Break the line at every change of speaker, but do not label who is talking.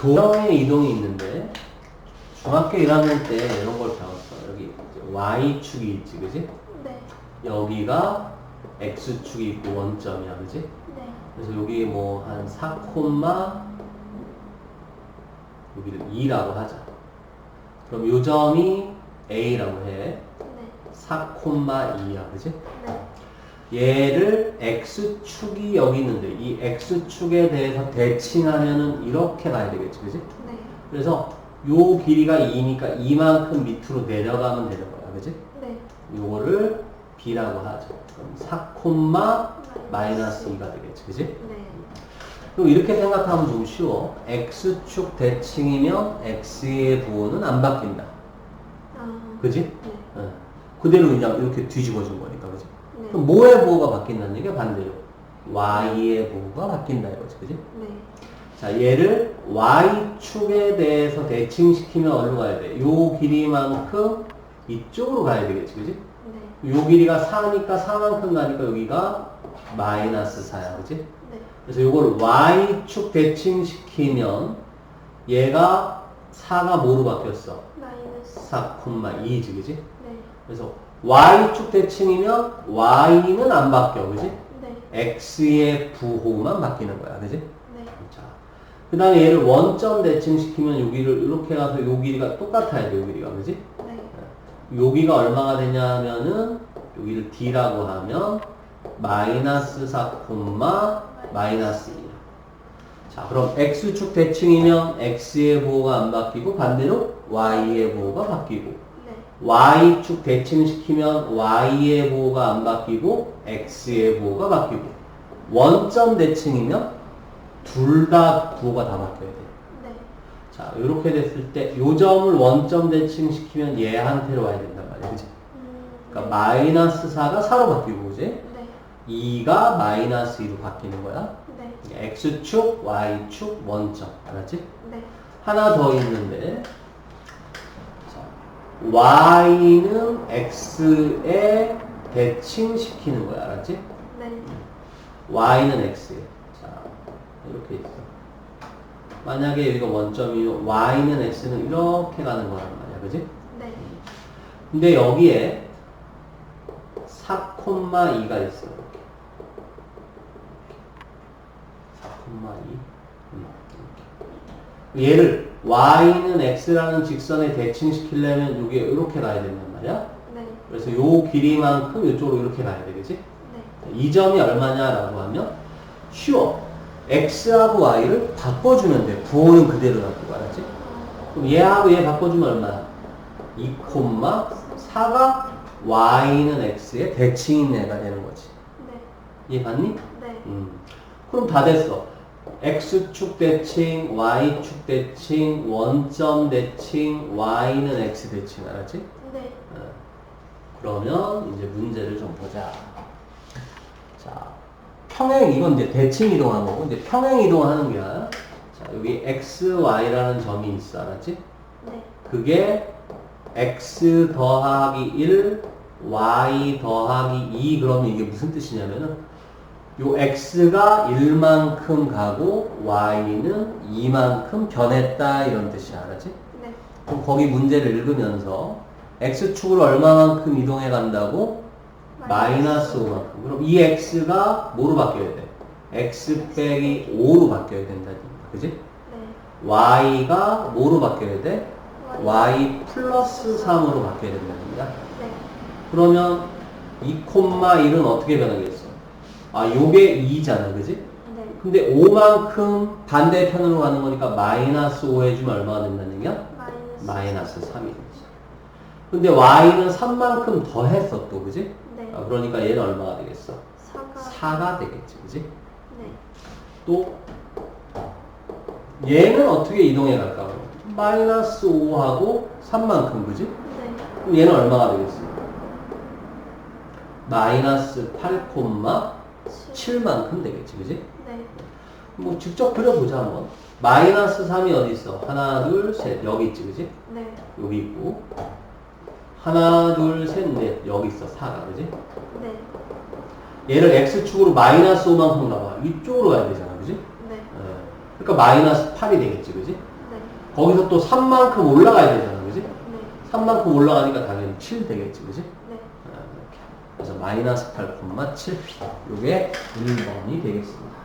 도형의 이동이 있는데 중학교 1학년 때 이런 걸 배웠어. 여기 y축이 있지, 그지?
네.
여기가 x축이 있고 원점이야, 그지?
네.
그래서 여기 뭐 한 4, 콤마 여기를 2라고 하자. 그럼 요 점이 a라고 해.
네.
4, 콤마 2야, 그지?
네.
얘를 x축이 여기 있는데 이 x축에 대해서 대칭하면은 이렇게 가야 되겠지, 그지?
네.
그래서 요 길이가 2니까 이만큼 밑으로 내려가면 되는 거야, 그지?
네.
요거를 b라고 하죠. 그럼 4, 콤마 마이너스 2가 되겠지, 그지?
네.
그럼 이렇게 생각하면 좀 쉬워. x축 대칭이면 x의 부호는 안 바뀐다.
아.
그지?
네.
어. 그대로 그냥 이렇게 뒤집어진 거니까, 그럼 뭐의 부호가 바뀐다는 얘기가 반대로. y의 부호가 바뀐다 이거지, 그지?
네.
자, 얘를 y축에 대해서 대칭시키면 어디로 가야 돼? 요 길이만큼 이쪽으로 가야 되겠지, 그지?
네.
요 길이가 4니까 4만큼 가니까 여기가 마이너스 4야, 그지?
네.
그래서 요걸 y축 대칭시키면 얘가 4가 뭐로 바뀌었어?
마이너스.
4,2지, 그지?
네.
그래서 y축 대칭이면 y는 안 바뀌어, 그지?
네.
x의 부호만 바뀌는 거야, 그지?
네.
자, 그 다음에 얘를 원점 대칭시키면 여기를 이렇게 가서 요 길이가 똑같아야 돼, 요 길이가, 그지?
네.
여기가 얼마가 되냐 하면은 여기를 d라고 하면 마이너스 4, 마이너스 2. 자, 그럼 x축 대칭이면 x의 부호가 안 바뀌고 반대로 y의 부호가 바뀌고
네.
Y축 대칭시키면 y의 부호가 안 바뀌고 x의 부호가 바뀌고 원점 대칭이면 둘 다 부호가 다 바뀌어야 돼.
네.
자, 이렇게 됐을 때 요 점을 원점 대칭시키면 얘한테로 와야 된단 말이야. 그지?
음.
그러니까 마이너스 4가 4로 바뀌고 그지?
네.
2가 마이너스 2로 바뀌는 거야.
네.
x축, y축, 원점. 알았지?
네.
하나 더 있는데 자, y는 x에 대칭시키는 거야. 알았지?
네.
y는 x에. 자, 이렇게 있어. 만약에 여기가 원점이면 y는 x는 이렇게 가는 거란 말이야. 그지?
네.
근데 여기에 4,2가 있어. 이렇게. 4,2. 음. 얘를 y는 x라는 직선에 대칭시키려면 여기 이렇게 가야 된단 말이야.
네.
그래서 요 길이만큼 이쪽으로 이렇게 가야 되겠지?
네.
이 점이 얼마냐라고 하면 쉬워. x하고 y를 바꿔주면 돼. 부호는 그대로 놔두고 알았지? 그럼 얘하고 얘 바꿔주면 얼마야? 2, 4가 y는 x의 대칭인 애가 되는 거지.
네.
이해 봤니?
네.
음. 그럼 다 됐어. X축 대칭, y축 대칭, 원점 대칭, y는 x 대칭 알았지?
네.
어. 그러면 이제 문제를 좀 보자. 자, 평행 이건 이제 대칭 이동하는 거고 이제 평행 이동하는 게 자, 여기 x, y라는 점이 있어. 알았지?
네.
그게 x 더하기 1, y 더하기 2 그러면 이게 무슨 뜻이냐면은 요 x가 1만큼 가고 y는 2만큼 변했다 이런 뜻이야. 알았지?
네.
그럼 거기 문제를 읽으면서 x축으로 얼마만큼 이동해 간다고? 마이너스 5만큼. 그럼 이 x가 뭐로 바뀌어야 돼? x 빼기 5로 바뀌어야 된다. 그지?
네.
y가 뭐로 바뀌어야 돼? y 플러스 3으로 바뀌어야 된다는 거야.
네.
그러면 2,1은 어떻게 변하겠어? 아, 요게 2잖아. 그지?
네.
근데 5만큼 반대편으로 가는 거니까 마이너스 5 해주면 얼마가 된다는 얘기야?
마이너스.
마이너스 3이 되지. 근데 y는 3만큼 더 했어 또 그지?
네.
아, 그러니까 얘는 얼마가 되겠어?
사가.
4가 되겠지 그지?
네.
또 얘는 어떻게 이동해 갈까? 마이너스 5하고 3만큼 그지?
네.
그럼 얘는 얼마가 되겠어? 마이너스 7만큼 되겠지, 그지?
네.
뭐 직접 그려보자, 한번. 마이너스 3이 어디 있어? 하나, 둘, 셋. 여기 있지, 그지?
네.
여기 있고. 하나, 둘, 셋, 넷. 여기 있어, 4가, 그지?
네.
얘를 x축으로 마이너스 5만큼 가봐. 이쪽으로 가야 되잖아, 그지?
네.
예. 그러니까 마이너스 8이 되겠지, 그지?
네.
거기서 또 3만큼 올라가야 되잖아, 그지?
네.
3만큼 올라가니까 당연히 7 되겠지, 그지?
네.
그래서 마이너스 8,7 요게 1번이 되겠습니다.